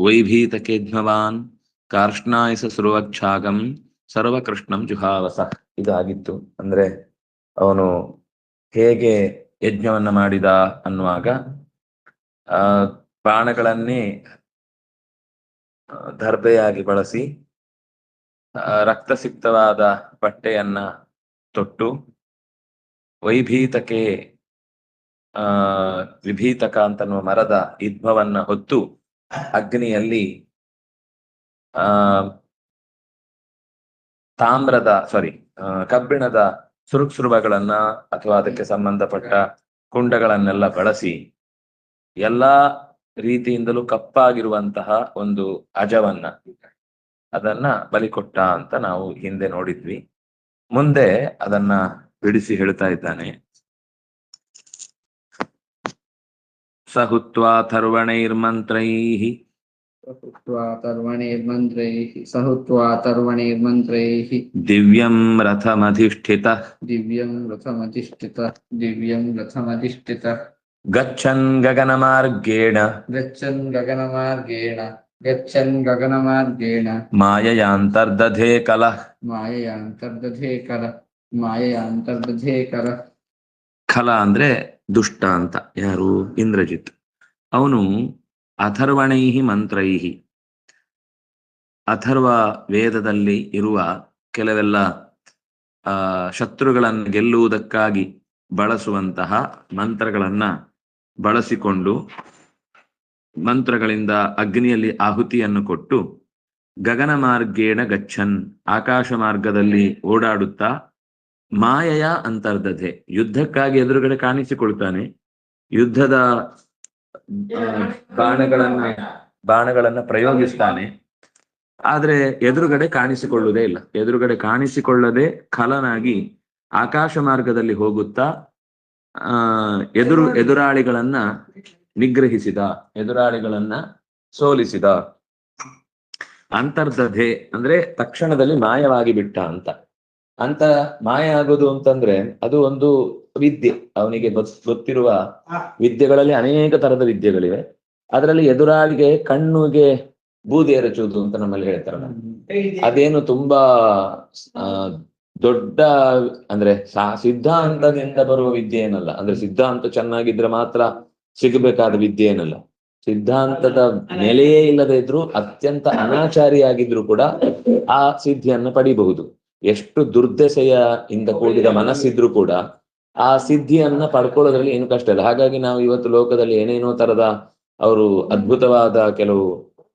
ವೈಭೀತಕೇಜ್ಞವಾನ್ ಕಾರ್ಷ್ಣಾಯಸ ಸುರುವಕ್ಷಾಗಂ ಸರ್ವಕೃಷ್ಣಂ ಜುಹಾವಸ. ಇದಾಗಿತ್ತು. ಅಂದ್ರೆ ಅವನು ಹೇಗೆ ಯಜ್ಞವನ್ನ ಮಾಡಿದ ಅನ್ನುವಾಗ, ಆ, ಪ್ರಾಣಗಳನ್ನೇ ದರ್ಬೆಯಾಗಿ ಬಳಸಿ ರಕ್ತಸಿಕ್ತವಾದ ಬಟ್ಟೆಯನ್ನ ತೊಟ್ಟು ವೈಭೀತಕ್ಕೆ ಆ, ವಿಭೀತಕ ಅಂತನ್ನುವ ಮರದ ಇದ್ಭವನ್ನ ಹೊತ್ತು ಅಗ್ನಿಯಲ್ಲಿ, ಆ, ತಾಮ್ರದ ಸಾರಿ ಕಬ್ಬಿಣದ ಸುರುಕ್ಸುರುಭಗಳನ್ನ ಅಥವಾ ಅದಕ್ಕೆ ಸಂಬಂಧಪಟ್ಟ ಕುಂಡಗಳನ್ನೆಲ್ಲ ಬಳಸಿ, ಎಲ್ಲಾ ರೀತಿಯಿಂದಲೂ ಕಪ್ಪಾಗಿರುವಂತಹ ಒಂದು ಅಜವನ್ನ ಅದನ್ನ ಬಲಿ ಕೊಟ್ಟ ಅಂತ ನಾವು ಹಿಂದೆ ನೋಡಿದ್ವಿ. ಮುಂದೆ ಅದನ್ನ ಬಿಡಿಸಿ ಹೇಳ್ತಾ ಇದ್ದಾನೆ. ಸಹುತ್ವಾಥರ್ವಣೈರ್ಮಂತ್ರೈಃ हुत्वा तर्वणैर्मन्त्रैः सहुत्वा तर्वणैर्मन्त्रैः ದಿವ್ಯಂ ರಥಮಧಿಷ್ಠಿತಃ दिव्यं रथमधिष्ठितः दिव्यं रथमधिष्ठितः ಗಚ್ಚನ್ ಗಗನಮಾರ್ಗೇಣ गच्छन् गगनमार्गेण गच्छन् गगनमार्गेण ಮಾಯಯಾಂತರ್ದಧೇ ಕಲಃ माययान्तर्दधे कर माययान्तर्दधे कर ಖಲ ಅಂದ್ರೆ ದುಷ್ಟ ಅಂತ ಯಾರು? ಇಂದ್ರಜಿತ್. ಅವನು ಅಥರ್ವಣೈಹಿ ಮಂತ್ರೈಹಿ. ಅಥರ್ವ ವೇದದಲ್ಲಿ ಇರುವ ಕೆಲವೆಲ್ಲ, ಆ, ಶತ್ರುಗಳನ್ನು ಗೆಲ್ಲುವುದಕ್ಕಾಗಿ ಬಳಸುವಂತಹ ಮಂತ್ರಗಳನ್ನ ಬಳಸಿಕೊಂಡು ಮಂತ್ರಗಳಿಂದ ಅಗ್ನಿಯಲ್ಲಿ ಆಹುತಿಯನ್ನು ಕೊಟ್ಟು ಗಗನ ಮಾರ್ಗೇಣ ಗಚ್ಚನ್ ಆಕಾಶ ಮಾರ್ಗದಲ್ಲಿ ಓಡಾಡುತ್ತಾ ಮಾಯೆಯ ಅಂತರ್ಧತೆ ಯುದ್ಧಕ್ಕಾಗಿ ಎದುರುಗಡೆ ಕಾಣಿಸಿಕೊಳ್ತಾನೆ. ಯುದ್ಧದ ಬಾಣಗಳನ್ನ ಬಾಣಗಳನ್ನ ಪ್ರಯೋಗಿಸ್ತಾನೆ. ಆದ್ರೆ ಎದುರುಗಡೆ ಕಾಣಿಸಿಕೊಳ್ಳುವುದೇ ಇಲ್ಲ. ಎದುರುಗಡೆ ಕಾಣಿಸಿಕೊಳ್ಳದೆ ಖಲನಾಗಿ ಆಕಾಶ ಮಾರ್ಗದಲ್ಲಿ ಹೋಗುತ್ತಾ, ಆ, ಎದುರು, ಎದುರಾಳಿಗಳನ್ನ ನಿಗ್ರಹಿಸಿದ, ಎದುರಾಳಿಗಳನ್ನ ಸೋಲಿಸಿದ. ಅಂತರ್ಧತೆ ಅಂದ್ರೆ ತಕ್ಷಣದಲ್ಲಿ ಮಾಯವಾಗಿ ಬಿಟ್ಟ ಅಂತ. ಅಂತ ಮಾಯ ಆಗೋದು ಅಂತಂದ್ರೆ ಅದು ಒಂದು ವಿದ್ಯೆ. ಅವನಿಗೆ ಗೊತ್- ಗೊತ್ತಿರುವ ವಿದ್ಯೆಗಳಲ್ಲಿ ಅನೇಕ ತರದ ವಿದ್ಯೆಗಳಿವೆ. ಅದರಲ್ಲಿ ಎದುರಾಳಿಗೆ ಕಣ್ಣುಗೆ ಬೂದಿ ಎರಚುವುದು ಅಂತ ನಮ್ಮಲ್ಲಿ ಹೇಳ್ತಾರಲ್ಲ ಅದೇನು ತುಂಬಾ ದೊಡ್ಡ ಅಂದ್ರೆ ಸಿದ್ಧಾಂತದಿಂದ ಬರುವ ವಿದ್ಯೆ ಏನಲ್ಲ. ಅಂದ್ರೆ ಸಿದ್ಧಾಂತ ಚೆನ್ನಾಗಿದ್ರೆ ಮಾತ್ರ ಸಿಗಬೇಕಾದ ವಿದ್ಯೆ ಏನಲ್ಲ. ಸಿದ್ಧಾಂತದ ನೆಲೆಯೇ ಇಲ್ಲದೇ ಇದ್ರು ಅತ್ಯಂತ ಅನಾಚಾರಿಯಾಗಿದ್ರು ಕೂಡ ಆ ಸಿದ್ಧಿಯನ್ನು ಪಡಿಬಹುದು. ಎಷ್ಟು ದುರ್ದೆಸೆಯ ಇಂದ ಕೂಡಿದ ಮನಸ್ಸಿದ್ರು ಕೂಡ ಆ ಸಿದ್ಧಿಯನ್ನ ಪಡ್ಕೊಳ್ಳೋದ್ರಲ್ಲಿ ಏನು ಕಷ್ಟ ಇಲ್ಲ. ಹಾಗಾಗಿ ನಾವು ಇವತ್ತು ಲೋಕದಲ್ಲಿ ಏನೇನೋ ತರದ ಅವರು ಅದ್ಭುತವಾದ ಕೆಲವು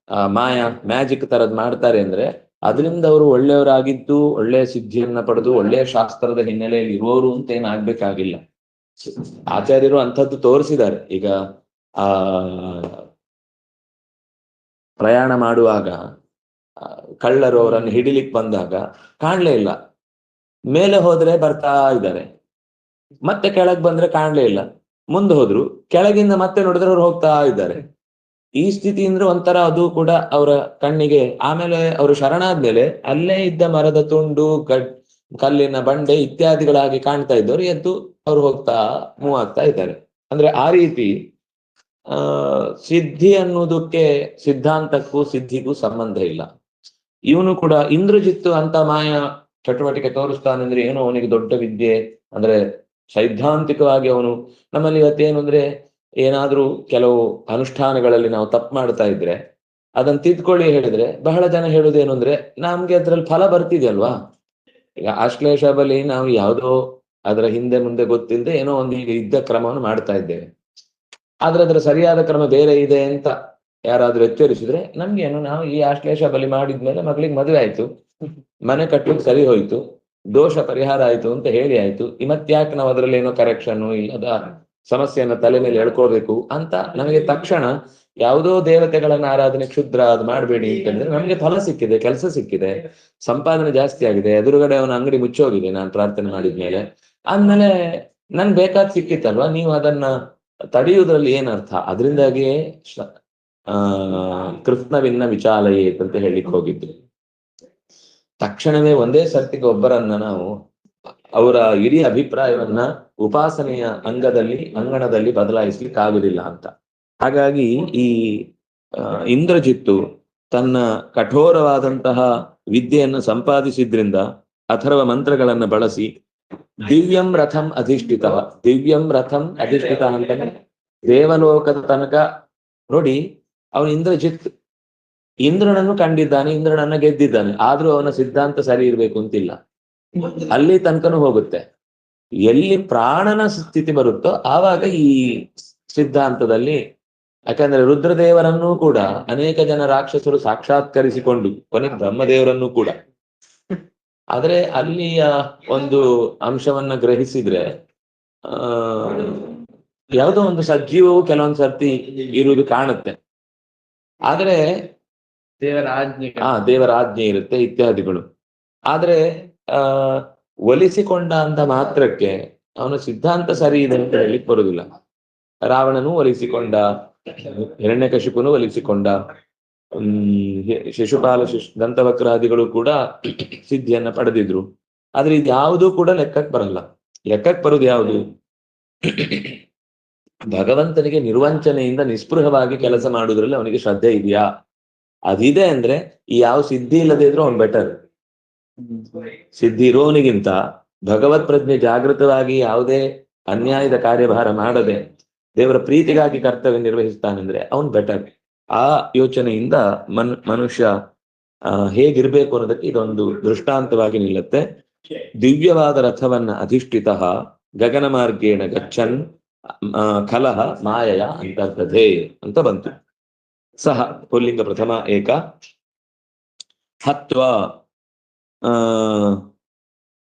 ಮಾಯಾ ಮಾಯ ಮ್ಯಾಜಿಕ್ ತರದ್ ಮಾಡ್ತಾರೆ ಅಂದ್ರೆ ಅದರಿಂದ ಅವರು ಒಳ್ಳೆಯವರಾಗಿದ್ದು ಒಳ್ಳೆಯ ಸಿದ್ಧಿಯನ್ನ ಪಡೆದು ಒಳ್ಳೆಯ ಶಾಸ್ತ್ರದ ಹಿನ್ನೆಲೆಯಲ್ಲಿ ಇರೋರು ಅಂತ ಏನಾಗ್ಬೇಕಾಗಿಲ್ಲ ಆಚಾರ್ಯರು ಅಂಥದ್ದು ತೋರಿಸಿದ್ದಾರೆ. ಈಗ ಆ ಪ್ರಯಾಣ ಮಾಡುವಾಗ ಕಳ್ಳರು ಅವರನ್ನು ಹಿಡಿಲಿಕ್ಕೆ ಬಂದಾಗ ಕಾಣ್ಲೇ ಇಲ್ಲ. ಮೇಲೆ ಹೋದ್ರೆ ಬರ್ತಾ ಇದ್ದಾರೆ. ಮತ್ತೆ ಕೆಳಗ್ ಬಂದ್ರೆ ಕಾಣ್ಲೇ ಇಲ್ಲ. ಮುಂದೆ ಹೋದ್ರು, ಕೆಳಗಿಂದ ಮತ್ತೆ ನೋಡಿದ್ರೆ ಅವ್ರು ಹೋಗ್ತಾ ಇದ್ದಾರೆ. ಈ ಸ್ಥಿತಿ ಅಂದ್ರೆ ಒಂಥರ ಅದು ಕೂಡ ಅವರ ಕಣ್ಣಿಗೆ, ಆಮೇಲೆ ಅವರು ಶರಣಾದ್ಮೇಲೆ ಅಲ್ಲೇ ಇದ್ದ ಮರದ ತುಂಡು ಕಲ್ಲಿನ ಬಂಡೆ ಇತ್ಯಾದಿಗಳಾಗಿ ಕಾಣ್ತಾ ಇದ್ದವರು ಎದ್ದು ಅವ್ರು ಹೋಗ್ತಾ ಮೂವ್ ಆಗ್ತಾ ಇದ್ದಾರೆ. ಅಂದ್ರೆ ಆ ರೀತಿ ಸಿದ್ಧಿ ಅನ್ನೋದಕ್ಕೆ ಸಿದ್ಧಾಂತಕ್ಕೂ ಸಿದ್ಧಿಗೂ ಸಂಬಂಧ ಇಲ್ಲ. ಇವನು ಕೂಡ ಇಂದ್ರಜಿತ್ತು ಅಂತ ಮಾಯ ಚಟುವಟಿಕೆ ತೋರಿಸ್ತಾನಂದ್ರೆ ಏನೋ ಅವನಿಗೆ ದೊಡ್ಡ ವಿದ್ಯೆ, ಅಂದ್ರೆ ಸೈದ್ಧಾಂತಿಕವಾಗಿ ಅವನು ನಮ್ಮಲ್ಲಿ ಇವತ್ತೇನು ಅಂದ್ರೆ ಏನಾದ್ರೂ ಕೆಲವು ಅನುಷ್ಠಾನಗಳಲ್ಲಿ ನಾವು ತಪ್ಪು ಮಾಡ್ತಾ ಇದ್ರೆ ಅದನ್ನ ತಿದ್ಕೊಳ್ಳಿ ಹೇಳಿದ್ರೆ ಬಹಳ ಜನ ಹೇಳುದೇನು ಅಂದ್ರೆ ನಮ್ಗೆ ಅದ್ರಲ್ಲಿ ಫಲ ಬರ್ತಿದೆಯಲ್ವಾ? ಈಗ ಆಶ್ಲೇಷ ಬಲಿ ನಾವು ಯಾವುದೋ ಅದರ ಹಿಂದೆ ಮುಂದೆ ಗೊತ್ತಿಲ್ಲದೆ ಏನೋ ಒಂದು ಈಗ ಇದ್ದ ಕ್ರಮವನ್ನು ಮಾಡ್ತಾ ಇದ್ದೇವೆ. ಆದ್ರೆ ಅದರ ಸರಿಯಾದ ಕ್ರಮ ಬೇರೆ ಇದೆ ಅಂತ ಯಾರಾದ್ರೂ ಎಚ್ಚರಿಸಿದ್ರೆ ನಮ್ಗೇನು, ನಾವು ಈ ಆಶ್ಲೇಷ ಬಲಿ ಮಾಡಿದ್ಮೇಲೆ ಮಗಳಿಗೆ ಮದುವೆ ಆಯ್ತು. ಮನೆ ಕಟ್ಟಲಿಕ್ಕೆ ಸರಿ ಹೋಯ್ತು. ದೋಷ ಪರಿಹಾರ ಆಯ್ತು ಅಂತ ಹೇಳಿ ಆಯ್ತು. ಇಮತ್ಯಾಕ್ ನಾವು ಅದರಲ್ಲಿ ಏನೋ ಕರೆಕ್ಷನ್ ಇಲ್ಲದ ಸಮಸ್ಯೆಯನ್ನ ತಲೆ ಮೇಲೆ ಎಳ್ಕೊಳ್ಬೇಕು ಅಂತ ನಮಗೆ ತಕ್ಷಣ ಯಾವುದೋ ದೇವತೆಗಳನ್ನ ಆರಾಧನೆ ಕ್ಷುದ್ರ ಅದು ಮಾಡಬೇಡಿ ಅಂತಂದ್ರೆ ನಮ್ಗೆ ಫಲ ಸಿಕ್ಕಿದೆ, ಕೆಲಸ ಸಿಕ್ಕಿದೆ. ಸಂಪಾದನೆ ಜಾಸ್ತಿ ಆಗಿದೆ. ಎದುರುಗಡೆ ಅವನ ಅಂಗಡಿ ಮುಚ್ಚೋಗಿದೆ ನಾನು ಪ್ರಾರ್ಥನೆ ಮಾಡಿದ್ಮೇಲೆ. ಆದ್ಮೇಲೆ ನನ್ ಬೇಕಾದ್ ಸಿಕ್ಕಿತ್ತಲ್ವಾ? ನೀವು ಅದನ್ನ ತಡೆಯುವುದ್ರಲ್ಲಿ ಏನರ್ಥ? ಅದರಿಂದಾಗಿಯೇ ಆ ಕೃತ್ನವಿನ್ನ ವಿಚಾಲಯೇತ್ ಅಂತ ಹೇಳಿಕ್ ಹೋಗಿದ್ದು ತಕ್ಷಣವೇ ಒಂದೇ ಸರ್ತಿಗೆ ಒಬ್ಬರನ್ನ ನಾವು, ಅವರ ಇಡೀ ಅಭಿಪ್ರಾಯವನ್ನ ಉಪಾಸನೆಯ ಅಂಗದಲ್ಲಿ, ಅಂಗಣದಲ್ಲಿ ಬದಲಾಯಿಸ್ಲಿಕ್ಕೆ ಆಗುದಿಲ್ಲ ಅಂತ. ಹಾಗಾಗಿ ಈ ಇಂದ್ರಜಿತ್ತು ತನ್ನ ಕಠೋರವಾದಂತಹ ವಿದ್ಯೆಯನ್ನು ಸಂಪಾದಿಸಿದ್ರಿಂದ ಅಥರ್ವ ಮಂತ್ರಗಳನ್ನು ಬಳಸಿ ದಿವ್ಯಂ ರಥಂ ಅಧಿಷ್ಠಿತ, ದಿವ್ಯಂ ರಥಂ ಅಧಿಷ್ಠಿತ ಅಂತ ದೇವಲೋಕದ ತನಕ ನೋಡಿ ಅವನು ಇಂದ್ರಜಿತ್, ಇಂದ್ರನನ್ನು ಕಂಡಿದ್ದಾನೆ, ಇಂದ್ರನನ್ನ ಗೆದ್ದಿದ್ದಾನೆ. ಆದ್ರೂ ಅವನ ಸಿದ್ಧಾಂತ ಸರಿ ಇರ್ಬೇಕು ಅಂತಿಲ್ಲ. ಅಲ್ಲಿ ತನಕನೂ ಹೋಗುತ್ತೆ. ಎಲ್ಲಿ ಪ್ರಾಣನ ಸ್ಥಿತಿ ಬರುತ್ತೋ ಆವಾಗ ಈ ಸಿದ್ಧಾಂತದಲ್ಲಿ, ಯಾಕಂದ್ರೆ ರುದ್ರದೇವರನ್ನೂ ಕೂಡ ಅನೇಕ ಜನ ರಾಕ್ಷಸರು ಸಾಕ್ಷಾತ್ಕರಿಸಿಕೊಂಡು, ಕೊನೆ ಬ್ರಹ್ಮದೇವರನ್ನು ಕೂಡ. ಆದ್ರೆ ಅಲ್ಲಿಯ ಒಂದು ಅಂಶವನ್ನ ಗ್ರಹಿಸಿದ್ರೆ, ಆ, ಯಾವುದೋ ಒಂದು ಸಜ್ಜೀವವು ಕೆಲವೊಂದ್ ಸರ್ತಿ ಇರುವುದು ಕಾಣುತ್ತೆ. ಆದ್ರೆ ದೇವರ ಆಜ್ಞೆ ಹಾ ದೇವರ ಆಜ್ಞೆ ಇರುತ್ತೆ ಇತ್ಯಾದಿಗಳು. ಆದ್ರೆ ಆ ಒಲಿಸಿಕೊಂಡ ಅಂತ ಮಾತ್ರಕ್ಕೆ ಅವನ ಸಿದ್ಧಾಂತ ಸರಿ ಇದೆ ಅಂತ ಹೇಳಿಕ್ ಬರುದಿಲ್ಲ ರಾವಣನು ಒಲಿಸಿಕೊಂಡ ಹಿರಣ್ಯಕಶಿಪುನು ಒಲಿಸಿಕೊಂಡ ಹ್ಮ್ ಶಿಶುಪಾಲ ಶಿಶು ದಂತವಕ್ರಾದಿಗಳು ಕೂಡ ಸಿದ್ಧಿಯನ್ನ ಪಡೆದಿದ್ರು. ಆದ್ರೆ ಇದ್ಯಾವುದೂ ಕೂಡ ಲೆಕ್ಕಕ್ಕೆ ಬರಲ್ಲ. ಲೆಕ್ಕಕ್ಕೆ ಬರುದು ಯಾವುದು? ಭಗವಂತನಿಗೆ ನಿರ್ವಂಚನೆಯಿಂದ ನಿಸ್ಪೃಹವಾಗಿ ಕೆಲಸ ಮಾಡುವುದ್ರಲ್ಲಿ ಅವನಿಗೆ ಶ್ರದ್ಧೆ ಇದೆಯಾ? ಅದಿದೆ ಅಂದ್ರೆ ಈ ಯಾವ ಸಿದ್ಧಿ ಇಲ್ಲದೆ ಇದ್ರೂ ಅವ್ನು ಬೆಟರ್ ಸಿದ್ಧಿ ಇರೋನಿಗಿಂತ ಭಗವತ್ ಪ್ರಜ್ಞೆ ಜಾಗೃತವಾಗಿ ಯಾವುದೇ ಅನ್ಯಾಯದ ಕಾರ್ಯಭಾರ ಮಾಡದೆ ದೇವರ ಪ್ರೀತಿಗಾಗಿ ಕರ್ತವ್ಯ ನಿರ್ವಹಿಸ್ತಾನೆಂದ್ರೆ ಅವನ್ ಬೆಟರ್ ಆ ಯೋಚನೆಯಿಂದ ಮನ್, ಮನುಷ್ಯ ಹೇಗಿರ್ಬೇಕು ಅನ್ನೋದಕ್ಕೆ ಇದೊಂದು ದೃಷ್ಟಾಂತವಾಗಿ ನಿಲ್ಲುತ್ತೆ. ದಿವ್ಯವಾದ ರಥವನ್ನ ಅಧಿಷ್ಠಿತ ಗಗನ ಮಾರ್ಗೇಣ ಗಚ್ಚನ್ ಕಲಹ, ಮಾಯಯ ಅಂತರ್ಧೆ ಅಂತ ಬಂತು. ಸಹ ಪುಲ್ಲಿಂಗ ಪ್ರಥಮ ಏಕ. ಹತ್ವ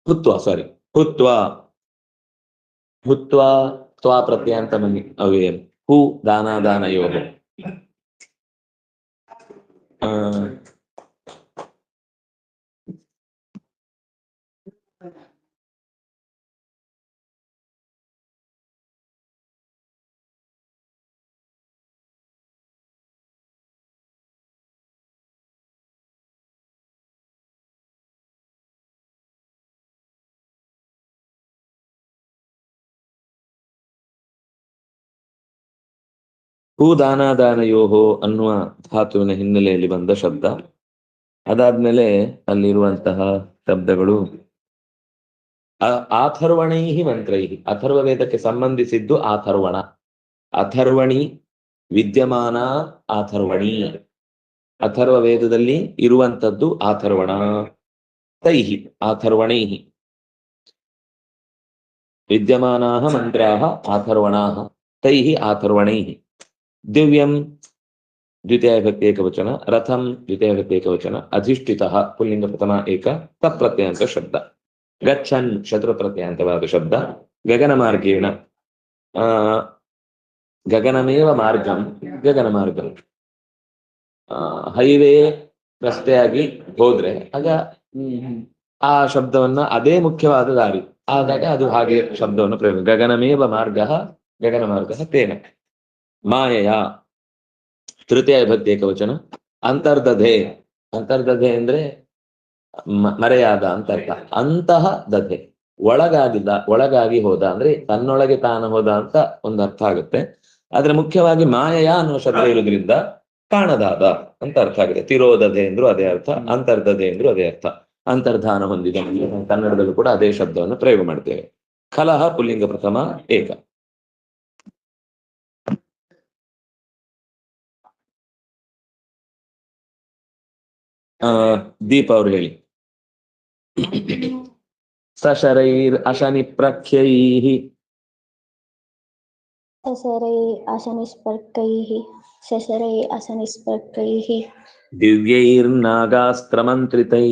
ಹುತ್ವ ಸಾರಿ ಹುತ್ವ. ಹುತ್ವ, ತ್ವಾ ಪ್ರತ್ಯ ಅಂತ ಬನ್ನಿ. ಅವೇ ಹೂ, ದಾನ ದಾನ, ಯೋಗ. ಹೂ ದಾನ ದಾನ ಯೋಹೋ ಅನ್ನುವ ಧಾತುವಿನ ಹಿನ್ನೆಲೆಯಲ್ಲಿ ಬಂದ ಶಬ್ದ. ಅದಾದ್ಮೇಲೆ ಅಲ್ಲಿರುವಂತಹ ಶಬ್ದಗಳು. ಆಥರ್ವಣೈ ಮಂತ್ರೈಹಿ. ಅಥರ್ವ ವೇದಕ್ಕೆ ಸಂಬಂಧಿಸಿದ್ದು ಆಥರ್ವಣ ಅಥರ್ವಣಿ, ವಿದ್ಯಮಾನ ಆಥರ್ವಣಿ ಅಥರ್ವ ವೇದದಲ್ಲಿ ಇರುವಂತದ್ದು ಆಥರ್ವಣ ತೈಹಿ ಆಥರ್ವಣೈಹಿ ವಿದ್ಯಮಾನ ಮಂತ್ರಾಹ ಆಥರ್ವಣಾ ತೈಹಿ ಆಥರ್ವಣೈಹಿ ದಿವ್ಯಂ ದ್ವಿತೀಯ ವಿಭಕ್ತಿ ಏಕವಚನ ರಥಂ ದ್ವಿತೀಯ ವಿಭಕ್ತಿ ಏಕವಚನ ಅಧಿಷ್ಠಿತ ಪುಲ್ಲಿಂಗ ಪ್ರಥಮ ಏಕ ತಪ್ರತ್ಯಂತ ಶಬ್ದ ಗಚ್ಚನ್ ಶತ್ರು ಪ್ರತ್ಯಂತವಾದ ಶಬ್ದ ಗಗನ ಮಾರ್ಗೇಣ ಆ ಗಗನಮೇವ ಮಾರ್ಗಂ ಗಗನ ಮಾರ್ಗಂ ಹೈವೇ ರಸ್ತೆಯಾಗಿ ಹೋದ್ರೆ, ಆಗ ಆ ಶಬ್ದವನ್ನ ಅದೇ ಮುಖ್ಯವಾದ ದಾರಿ. ಆದಾಗ ಅದು ಹಾಗೆ ಶಬ್ದವನ್ನು ಪ್ರಯೋಗ ಗಗನಮೇವ ಮಾರ್ಗ ಗಗನ ಮಾರ್ಗ ತೇನ. ಮಾಯೆಯ ತೃತೀಯ ವಿಭಕ್ತಿ ಏಕವಚನ ಅಂತರ್ದಧೆ. ಅಂತರ್ದಧೆ ಅಂದ್ರೆ ಮರೆಯಾದ ಅಂತ ಅರ್ಥ. ಅಂತಹ ದಧೆ. ಒಳಗಾಗಿದ್ದ ಒಳಗಾಗಿ ಹೋದ ಅಂದ್ರೆ ತನ್ನೊಳಗೆ ತಾನು ಹೋದ ಅಂತ ಒಂದು ಅರ್ಥ ಆಗುತ್ತೆ. ಆದ್ರೆ ಮುಖ್ಯವಾಗಿ ಮಾಯೆಯ ಅನ್ನುವ ಶಬ್ದ ಇರುವುದರಿಂದ ಕಾಣದಾದ ಅಂತ ಅರ್ಥ ಆಗಿದೆ. ತಿರೋದಧೆ ಎಂದ್ರು ಅದೇ ಅರ್ಥ ಅಂತರ್ಧದೆ ಎಂದ್ರು ಅದೇ ಅರ್ಥ. ಅಂತರ್ಧಾನ ಹೊಂದಿದ ಕನ್ನಡದಲ್ಲೂ ಕೂಡ ಅದೇ ಶಬ್ದವನ್ನು ಪ್ರಯೋಗ ಮಾಡ್ತೇವೆ. ಕಲಹ ಪುಲ್ಲಿಂಗ ಪ್ರಥಮ ಏಕ. ದೀಪ ಅವ್ರು ಹೇಳಿ ಸಶರೈರ್ ಅಶನಿ ಪ್ರಖ್ಯೈ ಸಸರೈ ಅಸನಿಸ್ಪರ್ಕೈ ಸಸರೈ ಅಸನಿಸ್ಪರ್ಕೈ ದಿವ್ಯೈರ್ನಾಗಾಸ್ತ್ರಮಂತ್ರಿತೈ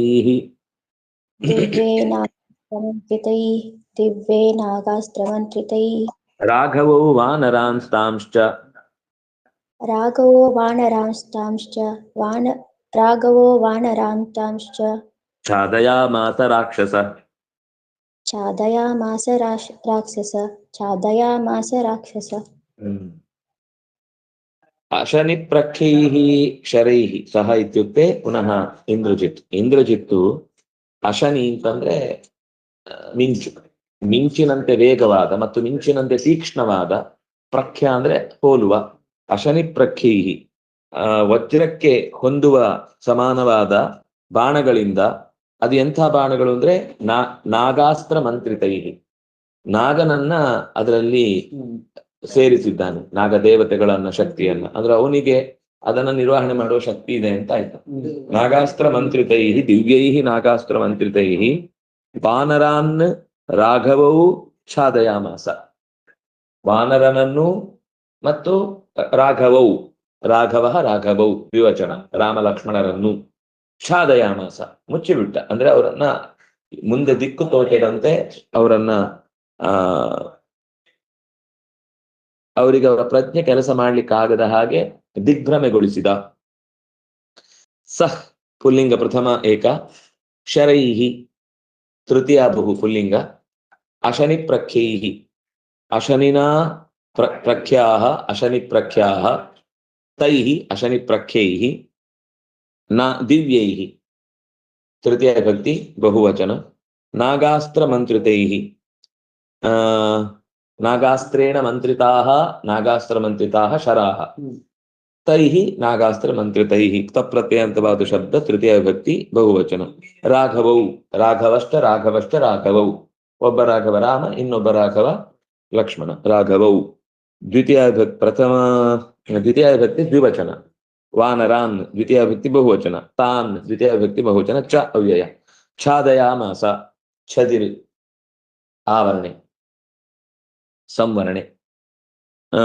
ದಿವ್ಯೇ ನಾಗಾಸ್ತ್ರಮಂತ್ರಿತೈ ದಿವ್ಯೇ ನಾಗಾಸ್ತ್ರಮಂತ್ರಿತೈ ರಾಘವೋ ವಾನರಾಂಸ್ತಾಂಶ್ಚ ರಾಘವೋ ವಾನರಾಂಸ್ತಾಂಶ್ಚ ವಾನ ರಾಘವೋ ವಾನರಾಂತಾಂಶ್ಚ ಛಾದಯಾಮಾಸ ರಾಕ್ಷಸ ಛಾದಯಾಮಾಸ ರಾಕ್ಷಸ ಛಾದಯಾಮಾಸ ರಾಕ್ಷಸ ಅಶನಿ ಅಶನಿಪ್ರಖ್ಯೈಃ ಶರೈಹಿ ಸಹ ಇತ್ಯುಕ್ತೆ ಪುನಃ ಇಂದ್ರಜಿತ್ ಇಂದ್ರಜಿತ್ತು ಅಶನಿ ಅಂತಂದ್ರೆ ಮಿಂಚು ಮಿಂಚಿನಂತೆ ವೇಗವಾದ ಮತ್ತು ಮಿಂಚಿನಂತೆ ತೀಕ್ಷ್ಣವಾದ ಪ್ರಖ್ಯ ಅಂದ್ರೆ ಹೋಲುವ। ಅಶನಿ ಪ್ರಖ್ಯೈಹಿ ವಜ್ರಕ್ಕೆ ಹೊಂದುವ ಸಮಾನವಾದ ಬಾಣಗಳಿಂದ, ಅದು ಎಂಥ ಬಾಣಗಳು ಅಂದ್ರೆ ನಾ, ನಾಗಾಸ್ತ್ರ ಮಂತ್ರಿತೈಹಿ. ನಾಗನನ್ನ ಅದರಲ್ಲಿ ಸೇರಿಸಿದ್ದಾನೆ ನಾಗ ದೇವತೆಗಳನ್ನ ಶಕ್ತಿಯನ್ನ. ಅಂದ್ರೆ ಅವನಿಗೆ ಅದನ್ನ ನಿರ್ವಹಣೆ ಮಾಡುವ ಶಕ್ತಿ ಇದೆ ಅಂತ ಆಯ್ತು. ನಾಗಾಸ್ತ್ರ ಮಂತ್ರಿತೈ ದಿವ್ಯೈಹಿ ನಾಗಾಸ್ತ್ರ ಮಂತ್ರಿತೈ ಬಾನರಾನ್ ರಾಘವವು ಛಾದಯಾಮಾಸ. ವಾನರನನ್ನು ಮತ್ತು ರಾಘವವು ರಾಘವ ರಾಘವೌ ವಿವಚನ. ರಾಮ ಲಕ್ಷ್ಮಣರನ್ನು ಛಾದಯಾಮಾಸ ಮುಚ್ಚಿಬಿಟ್ಟ. ಅಂದ್ರೆ ಅವರನ್ನ ಮುಂದೆ ದಿಕ್ಕು ತೋಚದಂತೆ ಅವರನ್ನ, ಆ, ಅವರಿಗೆ ಅವರ ಪ್ರಜ್ಞೆ ಕೆಲಸ ಮಾಡ್ಲಿಕ್ಕಾಗದ ಹಾಗೆ ದಿಗ್ಭ್ರಮೆಗೊಳಿಸಿದ. ಸಹ್ ಪುಲ್ಲಿಂಗ ಪ್ರಥಮ ಏಕ. ಶರೈಹಿ ತೃತೀಯ ಬಹು ಪುಲ್ಲಿಂಗ. ಅಶನಿ ಪ್ರಖ್ಯೈಹಿ. ಅಶನಿನಾ ಪ್ರ, ಪ್ರಖ್ಯಾಹ, ಅಶನಿ ಪ್ರಖ್ಯಾಹ. ತೈಹಿ ಅಶನಿ ಪ್ರಖ್ಯೈಹಿ ನ ದಿವ್ಯೈಹಿ ತೃತೀಯ ಭಕ್ತಿ ಬಹುವಚನ ನಾಗಾಸ್ತ್ರ ಮಂತ್ರಿತೈಹಿ ನಾಗಾಸ್ತ್ರೇಣ ಮಂತ್ರಿತಾ ನಾಗಾಸ್ತ್ರ ಮಂತ್ರಿತಾ ಶರಾಹ ತೈಹಿ ನಾಗಾಸ್ತ್ರ ಮಂತ್ರಿತೈಃ ತಪ್ರತ್ಯಂತವಾದ ಶಬ್ದ ತೃತೀಯ ಭಕ್ತಿ ಬಹುವಚನ ರಾಘವೌ ರಾಘವಶ್ಚ ರಾಘವಶ್ಚ ರಾಘವೌ ಒಬ್ಬ ರಾಘವ ರಾಮ ಇನ್ನೊಬ್ಬ ರಾಘವ ಲಕ್ಷ್ಮಣ ರಾಘವೌ। ದ್ವಿತೀಯ ಭಕ್ತಿ ಪ್ರಥಮ ದ್ವಿತೀಯ ಭಕ್ತಿ ದ್ವಿವಚನ ವಾನರಾನ್ ದ್ವಿತೀಯ ಭಕ್ತಿ ಬಹುವಚನ ತಾನ್ ದ್ವಿತೀಯ ಭಕ್ತಿ ಬಹುವಚನ ಚ ಅವ್ಯಯ ಛಾದಯಾಮಾಸ ಛದಿರ್ ಆವರಣೆ ಸಂವರಣೆ ಆ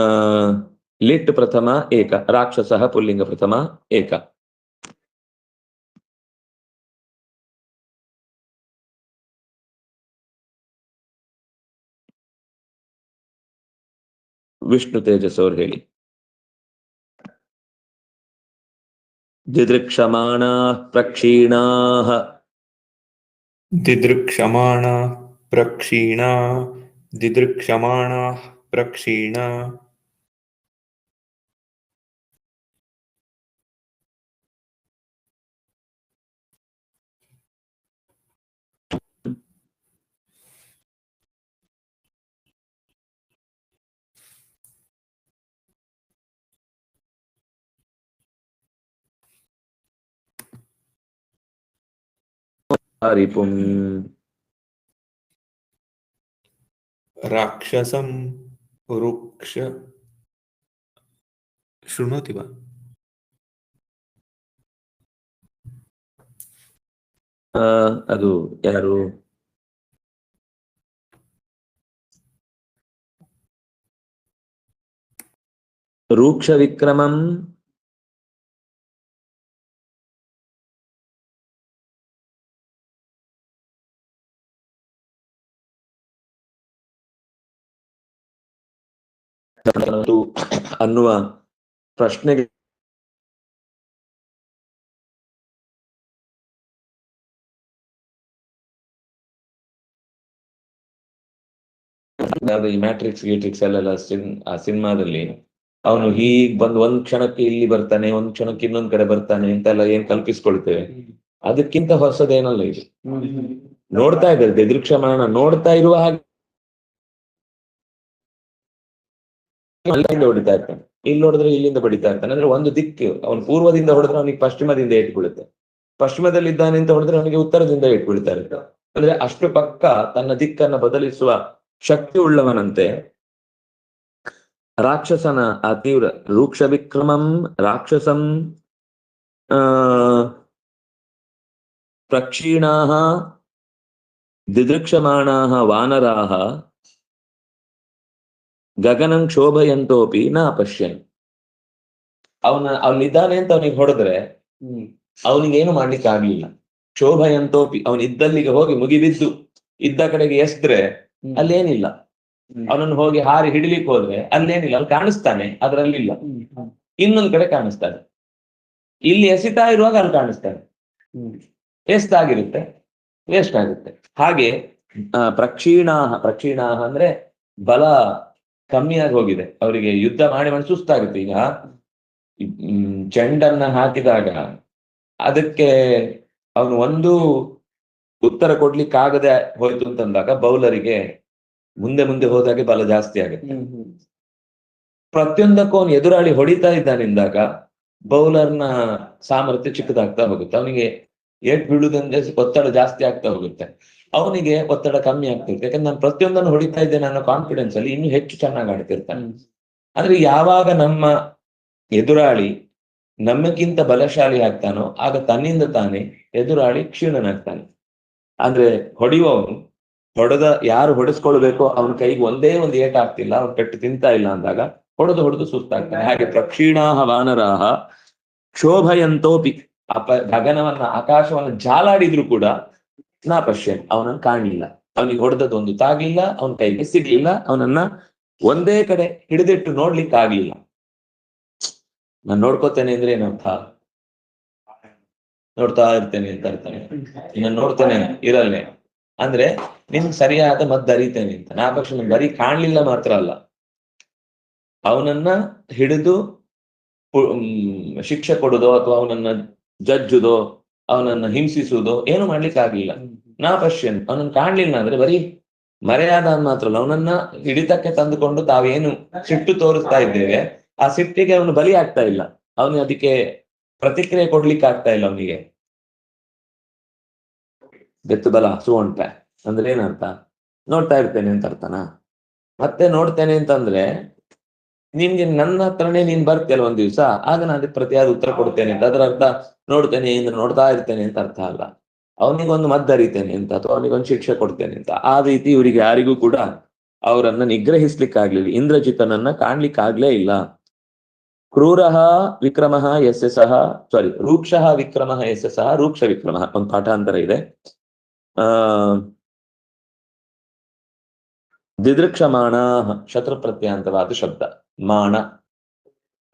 ಲಿಟ್ ಪ್ರಥಮ ವಿಷ್ಣು ತೇಜಸ್ ಅವ್ರು ಹೇಳಿ ದಿದೃಕ್ಷಮಾಣಾ ಪ್ರಕ್ಷೀಣಾ ದಿದೃಕ್ಷಮಾಣಾ ಪ್ರಕ್ಷೀಣಾ ದಿದೃಕ್ಷಮಾಣಾ ಪ್ರಕ್ಷೀಣಾ హరిపుం రాక్షసం వృక్ష శృణోతి వా ಅದು ಯಾರು ರೂಕ್ಷ ವಿಕ್ರಮಂ ಅನ್ನುವ ಪ್ರಶ್ನೆಗೆ ಈ ಮ್ಯಾಟ್ರಿಕ್ಸ್ ಗೀಟ್ರಿಕ್ಸ್ ಅಲ್ಲೆಲ್ಲ ಆ ಸಿನಿಮಾದಲ್ಲಿ ಅವನು ಹೀಗ್ ಬಂದು ಒಂದ್ ಕ್ಷಣಕ್ಕೆ ಇಲ್ಲಿ ಬರ್ತಾನೆ, ಒಂದ್ ಕ್ಷಣಕ್ಕೆ ಇನ್ನೊಂದ್ ಕಡೆ ಬರ್ತಾನೆ ಅಂತೆಲ್ಲ ಏನ್ ಕಲ್ಪಿಸ್ಕೊಳ್ತೇವೆ? ಅದಕ್ಕಿಂತ ಹೊಸದೇನಲ್ಲ ಇದು. ನೋಡ್ತಾ ಇದ್ದಾರೆ ದೃಕ್ಷಮಾನ ನೋಡ್ತಾ ಇರುವ ಹಾಗೆ ಅಲ್ಲಿಂದ ಹೊಡಿತಾ ಇರ್ತಾನೆ. ಇಲ್ಲಿ ನೋಡಿದ್ರೆ ಇಲ್ಲಿಂದ ಬಡಿತಾ ಇರ್ತಾನೆ. ಅಂದ್ರೆ ಒಂದು ದಿಕ್ಕು, ಅವನು ಪೂರ್ವದಿಂದ ಹೊಡೆದ್ರೆ ಅವನಿಗೆ ಪಶ್ಚಿಮದಿಂದ ಏಟು ಬೀಳುತ್ತೆ ಪಶ್ಚಿಮದಲ್ಲಿ ಇದ್ದಾನೆ ಅಂತ ಹೊಡೆದ್ರೆ ಅವನಿಗೆ ಉತ್ತರದಿಂದ ಇಟ್ಕೊಳ್ತಾ ಇರ್ತಾನೆ ಅಂದ್ರೆ ಅಷ್ಟು ಪಕ್ಕ ತನ್ನ ದಿಕ್ಕನ್ನ ಬದಲಿಸುವ ಶಕ್ತಿ ಉಳ್ಳವನಂತೆ ರಾಕ್ಷಸನ ಆ ತೀವ್ರ ರೂಕ್ಷ ವಿಕ್ರಮಂ ರಾಕ್ಷಸಂ, ಆ, ಪ್ರಕ್ಷೀಣಾಹ, ದಿದೃಕ್ಷಮಾಣಾಹ, ವಾನರಾಹ ಗಗನಂ ಕ್ಷೋಭಯಂತೋಪಿ ನ ಪಶ್ಯನ್. ಅವನ ಅವನಿದ್ದಾನೆ ಅಂತ ಅವನಿಗೆ ಹೊಡೆದ್ರೆ ಅವನಿಗೇನು ಏನು ಮಾಡ್ಲಿಕ್ಕೆ ಆಗ್ಲಿಲ್ಲ. ಕ್ಷೋಭಯಂತೋಪಿ ಅವನ್ ಇದ್ದಲ್ಲಿಗೆ ಹೋಗಿ ಮುಗಿಬಿದ್ದು ಇದ್ದ ಕಡೆಗೆ ಎಸ್ದ್ರೆ ಅಲ್ಲೇನಿಲ್ಲ. ಅವನನ್ನು ಹೋಗಿ ಹಾರಿ ಹಿಡಿಲಿಕ್ಕೆ ಹೋದ್ರೆ ಅಲ್ಲೇನಿಲ್ಲ ಅಲ್ಲಿ ಕಾಣಿಸ್ತಾನೆ ಅದ್ರಲ್ಲಿಲ್ಲ. ಇನ್ನೊಂದ್ ಕಡೆ ಕಾಣಿಸ್ತಾನೆ. ಇಲ್ಲಿ ಎಸಿತಾ ಇರುವಾಗ ಅಲ್ಲಿ ಕಾಣಿಸ್ತಾನೆ. ವೇಸ್ಟ್ ಆಗಿರುತ್ತೆ? ವೇಸ್ಟ್ ಆಗುತ್ತೆ ಹಾಗೆ ಪ್ರಕ್ಷೀಣಾಹ ಪ್ರಕ್ಷೀಣಾಹ ಅಂದ್ರೆ ಬಲ ಕಮ್ಮಿಯಾಗಿ ಹೋಗಿದೆ. ಅವರಿಗೆ ಯುದ್ಧ ಮಾಡಿ ಮಾಡಿ ಸುಸ್ತಾಗುತ್ತೆ. ಈಗ ಹ್ಮ್, ಚೆಂಡನ್ನ ಹಾಕಿದಾಗ ಅದಕ್ಕೆ ಅವನು ಒಂದು ಉತ್ತರ ಕೊಡ್ಲಿಕ್ಕೆ ಆಗದೆ ಹೋಯ್ತು ಅಂತಂದಾಗ ಬೌಲರಿಗೆ ಮುಂದೆ ಮುಂದೆ ಹೋದಾಗೆ ಬಲ ಜಾಸ್ತಿ ಆಗುತ್ತೆ. ಪ್ರತಿಯೊಂದಕ್ಕೂ ಅವನು ಎದುರಾಳಿ ಹೊಡಿತಾ ಇದ್ದಾನೆಂದಾಗ ಬೌಲರ್ನ ಸಾಮರ್ಥ್ಯ ಚಿಕ್ಕದಾಗ್ತಾ ಹೋಗುತ್ತೆ. ಅವನಿಗೆ ಏಟ್ ಬೀಳುದಂದ್ರೆ ಒತ್ತಡ ಜಾಸ್ತಿ ಆಗ್ತಾ ಹೋಗುತ್ತೆ. ಅವನಿಗೆ ಒತ್ತಡ ಕಮ್ಮಿ ಆಗ್ತಿರುತ್ತೆ ಯಾಕಂದ್ರೆ ನಾನು ಪ್ರತಿಯೊಂದನ್ನು ಹೊಡಿತಾ ಇದ್ದೇನೆ ಅನ್ನೋ ಕಾನ್ಫಿಡೆನ್ಸ್ ಅಲ್ಲಿ ಇನ್ನೂ ಹೆಚ್ಚು ಚೆನ್ನಾಗಿ ಆಡ್ತಿರ್ತಾನೆ. ಆದ್ರೆ ಯಾವಾಗ ನಮ್ಮ ಎದುರಾಳಿ ನಮ್ಮಕ್ಕಿಂತ ಬಲಶಾಲಿ ಆಗ್ತಾನೋ ಆಗ ತನ್ನಿಂದ ತಾನೇ ಎದುರಾಳಿ ಕ್ಷೀಣನಾಗ್ತಾನೆ. ಅಂದ್ರೆ ಹೊಡೆಯುವವನು ಹೊಡೆದ ಯಾರು ಹೊಡೆಸ್ಕೊಳ್ಬೇಕೋ ಅವನ ಕೈಗೆ ಒಂದೇ ಒಂದು ಏಟ್ ಆಗ್ತಿಲ್ಲ ಅವ್ನು ಪೆಟ್ಟು ತಿಂತಾ ಇಲ್ಲ ಅಂದಾಗ ಹೊಡೆದು ಹೊಡೆದು ಸುಸ್ತಾಗ್ತಾನೆ. ಹಾಗೆ ಪ್ರಕ್ಷೀಣಾಹ ವಾನರಾಹ ಶೋಭಯಂತೋಪಿ ಅಪ ಗಗನವನ್ನ ಆಕಾಶವನ್ನ ಜಾಲಾಡಿದ್ರು ಕೂಡ ನಾ ಪಶ್ಯನ್, ಅವನನ್ನ ಕಾಣಲಿಲ್ಲ. ಅವನಿಗೆ ಹೊಡೆದದ್ದು ಒಂದು ತಾಗ್ಲಿಲ್ಲ, ಅವನ ಕೈಗೆ ಸಿಗ್ಲಿಲ್ಲ, ಅವನನ್ನ ಒಂದೇ ಕಡೆ ಹಿಡಿದಿಟ್ಟು ನೋಡ್ಲಿಕ್ಕೆ ಆಗ್ಲಿಲ್ಲ ನಾನ್ ನೋಡ್ಕೋತೇನೆ ಅಂದ್ರೆ ಏನರ್ಥ? ನೋಡ್ತಾ ಇರ್ತೇನೆ ಅಂತ ಇರ್ತಾನೆ ನಾನು ನೋಡ್ತೇನೆ ಇರಲ್ಲೇ. ಅಂದ್ರೆ ನಿನ್ ಸರಿಯಾದ ಮದ್ದು ಅರಿತೇನೆ ಅಂತ. ನಾ ಪಕ್ಷ ಬರೀ ಕಾಣ್ಲಿಲ್ಲ ಮಾತ್ರ ಅಲ್ಲ. ಅವನನ್ನ ಹಿಡಿದು ಶಿಕ್ಷೆ ಕೊಡುದೋ ಅಥವಾ ಅವನನ್ನ ಜಜ್ಜುದೋ ಅವನನ್ನ ಹಿಂಸಿಸುವುದೋ ಏನು ಮಾಡ್ಲಿಕ್ಕೆ ಆಗ್ಲಿಲ್ಲ ನಾ ಪಶ್ಯನ್ ಅವನನ್ನು ಕಾಣ್ಲಿಲ್ಲ ಅಂದ್ರೆ ಬರೀ ಮರೆಯಾದ ಮಾತ್ರ ಅಲ್ಲ ಅವನನ್ನ ಹಿಡಿತಕ್ಕೆ ತಂದುಕೊಂಡು ತಾವೇನು ಸಿಟ್ಟು ತೋರಿಸ್ತಾ ಇದ್ದೇವೆ. ಆ ಸಿಟ್ಟಿಗೆ ಅವನು ಬಲಿ ಆಗ್ತಾ ಇಲ್ಲ. ಅವನು ಅದಕ್ಕೆ ಪ್ರತಿಕ್ರಿಯೆ ಕೊಡ್ಲಿಕ್ಕೆ ಆಗ್ತಾ ಇಲ್ಲ ಅವನಿಗೆ. ಬೆತ್ತು ಬಲ ಸುವಂಟ ಅಂದ್ರೆ ಏನಂತ ನೋಡ್ತಾ ಇರ್ತೇನೆ ಅಂತ ಅರ್ಥನಾ? ಮತ್ತೆ ನೋಡ್ತೇನೆ ಅಂತಂದ್ರೆ ನಿನ್ಗೆ ನನ್ನ ಹತ್ರನೇ ನೀನ್ ಬರ್ತೀಯಲ್ಲ ಒಂದ್ ದಿವ್ಸ? ಆಗ ನಾನು ಪ್ರತಿಯಾದ ಉತ್ತರ ಕೊಡ್ತೇನೆ ಅಂತ. ಅದರ ಅರ್ಥ ನೋಡ್ತೇನೆ, ಇಂದ್ರೆ ನೋಡ್ತಾ ಇರ್ತೇನೆ ಅಂತ ಅರ್ಥ ಅಲ್ಲ. ಅವನಿಗೊಂದು ಮದ್ದರಿತೇನೆ ಅಂತ ಅಥವಾ ಅವನಿಗೊಂದು ಶಿಕ್ಷೆ ಕೊಡ್ತೇನೆ ಅಂತ. ಆ ರೀತಿ ಇವರಿಗೆ ಯಾರಿಗೂ ಕೂಡ ಅವರನ್ನ ನಿಗ್ರಹಿಸ್ಲಿಕ್ಕಾಗ್ಲಿಲ್ಲ. ಇಂದ್ರಜಿತನನ್ನ ಕಾಣ್ಲಿಕ್ಕಾಗ್ಲೇ ಇಲ್ಲ. ಕ್ರೂರಃ ವಿಕ್ರಮಃ ಎಸ್ ಸಹ ಸಾರಿ ರೂಕ್ಷಃ ವಿಕ್ರಮಃ ಎಸ್ ಸಹ ರೂಕ್ಷ ವಿಕ್ರಮ. ಒಂದು ಪಾಠಾಂತರ ಇದೆ. ಆ ದಿದೃಕ್ಷಮಾಣ ಶತ್ರು ಪ್ರತ್ಯಂತವಾದ ಶಬ್ದ. ಮಾಣ,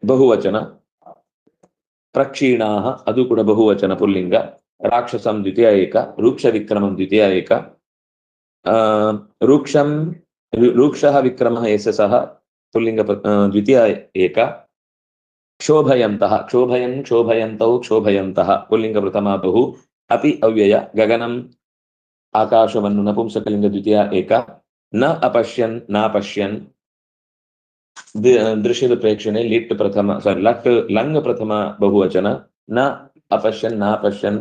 ಬಹುವಚನ. ಪ್ರಕ್ಷೀಣಾ ಅದು ಕೂಡ ಬಹುವಚನ, ಪುಲ್ಲಿಂಗ. ರಾಕ್ಷಸಂ ದ್ವಿತೀಯ ಏಕ ರೂಕ್ಷ ವಿಕ್ರಮಂ ದ್ವಿತೀಯ ಏಕ. ರೂಕ್ಷಂ, ರೂಕ್ಷ ವಿಕ್ರಮ ಎಸ್ ಸಹ, ಪುಲ್ಲಿಂಗ ದ್ವಿತೀಯ ಏಕ. ಕ್ಷೋಭಯಂತಹ ಕ್ಷೋಭಯನ್, ಕ್ಷೋಭಯಂತೌ ಕ್ಷೋಭಯಂತಹ ಪುಲ್ಲಿಂಗ ಪ್ರಥಮ ಬಹು, ಅಪಿ ಅವ್ಯಯ, ಗಗನಂ, ಆಕಾಶವನ್ನು ನಪುಂಸಕಲಿಂಗ ದ್ವಿತೀಯ ಏಕ. ನ ಅಪಶ್ಯನ್ ನಾಪಶ್ಯನ್ ದಿ- ದೃಶ್ಯದ ಪ್ರೇಕ್ಷಣೆ ಲಿಟ್ ಪ್ರಥಮ ಸಾರಿ ಲಟ್ ಲಂಗ್ ಪ್ರಥಮ ಬಹುವಚನ ನ ಅಪಶ್ಯನ್ ನಾಪಶ್ಯನ್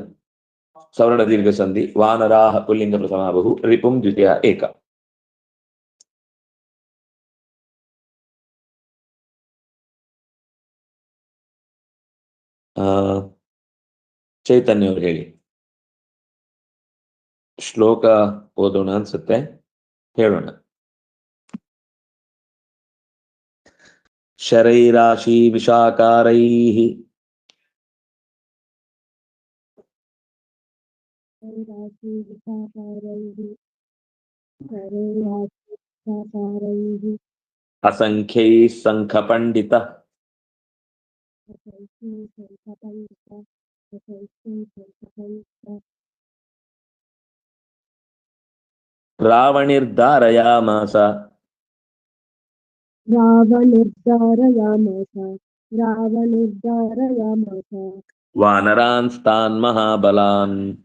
ಸವರ್ಣ ದೀರ್ಘ ಸಂಧಿ ವಾನರಾಹ ಪುಲ್ಲಿಂಗ ಪ್ರಥಮ ಬಹು ರಿಪುಂ ದ್ವಿತೀಯ ಏಕ ಆ ಚೈತನ್ಯ ಅವ್ರು ಹೇಳಿ ಶ್ಲೋಕ ಓದೋಣ ಅನ್ಸುತ್ತೆ ಹೇಳೋಣ ಶರೈರಾಶಿ ವಿಷಾಕಾರೈಃ ಅಸಂಖ್ಯೈः ಸಂಖಪಂಡಿತ ರಾವಣಿರ್ಧಾರಯಾಮಾಸ రావణిర్ధారయామాస. రావణిర్ధారయామాస రావణిర్ధారయామాస. వానరాన్స్తాన్ మహాబలాన్.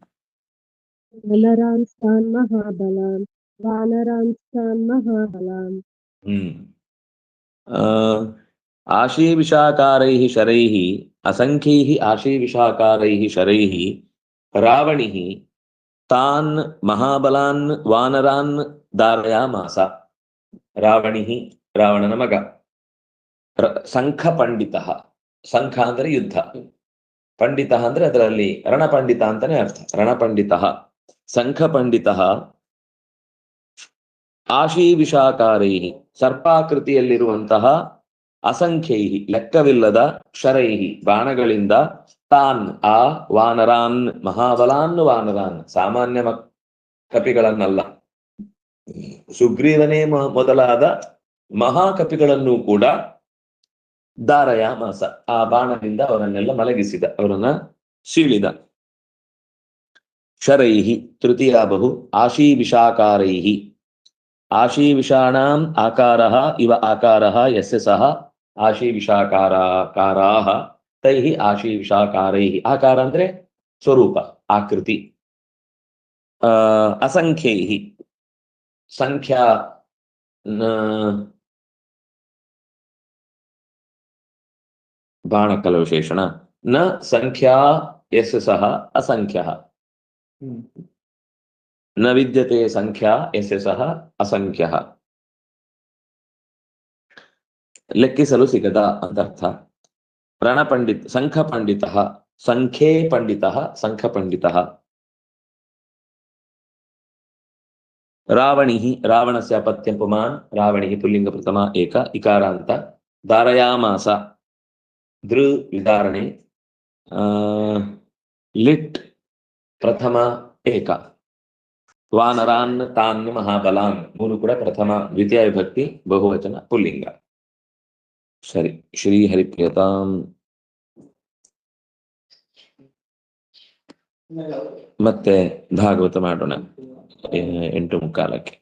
వానరాన్స్తాన్ మహాబలాన్ వానరాన్స్తాన్ మహాబలాన్. ఆశీవిషాకారై శరై అసంఖ్యై ఆశీవిషాకారై శరై రావణి ತಾನ್ ಮಹಾಬಲಾನ್ ವಾನರಾನ್ ದಾರಯಾಮಾಸ ರಾವಣಿಹಿ, ರಾವಣನ ಮಗ. ಸಂಖ ಪಂಡಿತ. ಸಂಖ ಅಂದ್ರೆ ಯುದ್ಧ. ಪಂಡಿತ ಅಂದ್ರೆ ಅದರಲ್ಲಿ ರಣಪಂಡಿತ ಅಂತಾನೆ ಅರ್ಥ. ರಣಪಂಡಿತ. ಸಂಖ ಪಂಡಿತ. ಆಶೀ ವಿಷಾಕಾರೈ ಸರ್ಪಾಕೃತಿಯಲ್ಲಿರುವಂತಹ ಅಸಂಖ್ಯೈ ಲೆಕ್ಕವಿಲ್ಲದ ಕ್ಷರೈ ಬಾಣಗಳಿಂದ ತಾನ್ ಆ ವಾನರಾನ್, ಮಹಾಬಲಾನ್ ವಾನರಾನ್, ಸಾಮಾನ್ಯ ಕಪಿಗಳನ್ನಲ್ಲ. ಸುಗ್ರೀವನೇ ಮೊದಲಾದ ಮಹಾಕಪಿಗಳನ್ನು ಕೂಡ ದಾರಯ ಮಾಸ ಆ ಬಾಣದಿಂದ ಅವರನ್ನೆಲ್ಲ ಮಲಗಿಸಿದ, ಅವರನ್ನ ಸೀಳಿದ. ಶರೈಹಿ ತೃತೀಯ ಬಹು ಆಶೀವಿಷಾಕಾರೈಹಿ ಆಶೀವಿಷಾಣಾಂ ಆಕಾರ, ಇವ ಆಕಾರ, ಯಸ್ಯ ಸಹ ಆಶೀವಿಷಾಕಾರಾಕಾರಾಹ ತೈಃ ಆಶೀವಿಷಾಕಾರೈಃ ಆಕಾರ ಅಂದ್ರೆ ಸ್ವರೂಪ ಆಕೃತಿ. ಆ ಅಸಂಖ್ಯೈಃ. ಸಂಖ್ಯಾ ಬಾಣಕಲ ವಿಶೇಷಣ. ನ ಸಂಖ್ಯಾ ಎಸ್ ಸಹ ಅಸಂಖ್ಯ. ನ ವಿದ್ಯತೆ ಸಂಖ್ಯಾ ಯಸ್ಯ ಸಹ ಅಸಂಖ್ಯ. ಲೆಕ್ಕಿಸಲು ಸಿಗದ ಅಂತ ಅರ್ಥ ರಣಪಂಡಿತ್ ಸಂಖ ಪಂಡಿತ ಸಂಖ್ಯೆ ಪಂಡಿತ ಸಂಖ ಪಂಡಿತ ರಾವಣಿ ರಾವಣಸ್ಯ ಅಪತ್ಯಂ ಪುಮಾನ್ ರಾವಣಿ ಪುಲ್ಲಿಂಗ ಪ್ರಥಮ ಏಕ ಇಕಾರಾಂತ ಧಾರಯಾಮಾಸ ದೃ ವಿಧಾರಣೆ ಆ, ಲಿಟ್ ಪ್ರಥಮ ಏಕ ವಾನರಾನ್ ತಾನ್ ಮಹಾಬಲಾನ್ ಮೂರು ಕೂಡ ಪ್ರಥಮ ದ್ವಿತೀಯ ವಿಭಕ್ತಿ ಬಹುವಚನ ಪುಲ್ಲಿಂಗ ಸರಿ ಶ್ರೀ ಹರಿಪ್ರಿಯತಾಂ. ಮತ್ತೆ ಭಾಗವತ ಮಾಡೋಣ ಎಂಟು ಮುಕ್ಕಾಲಕ್ಕೆ.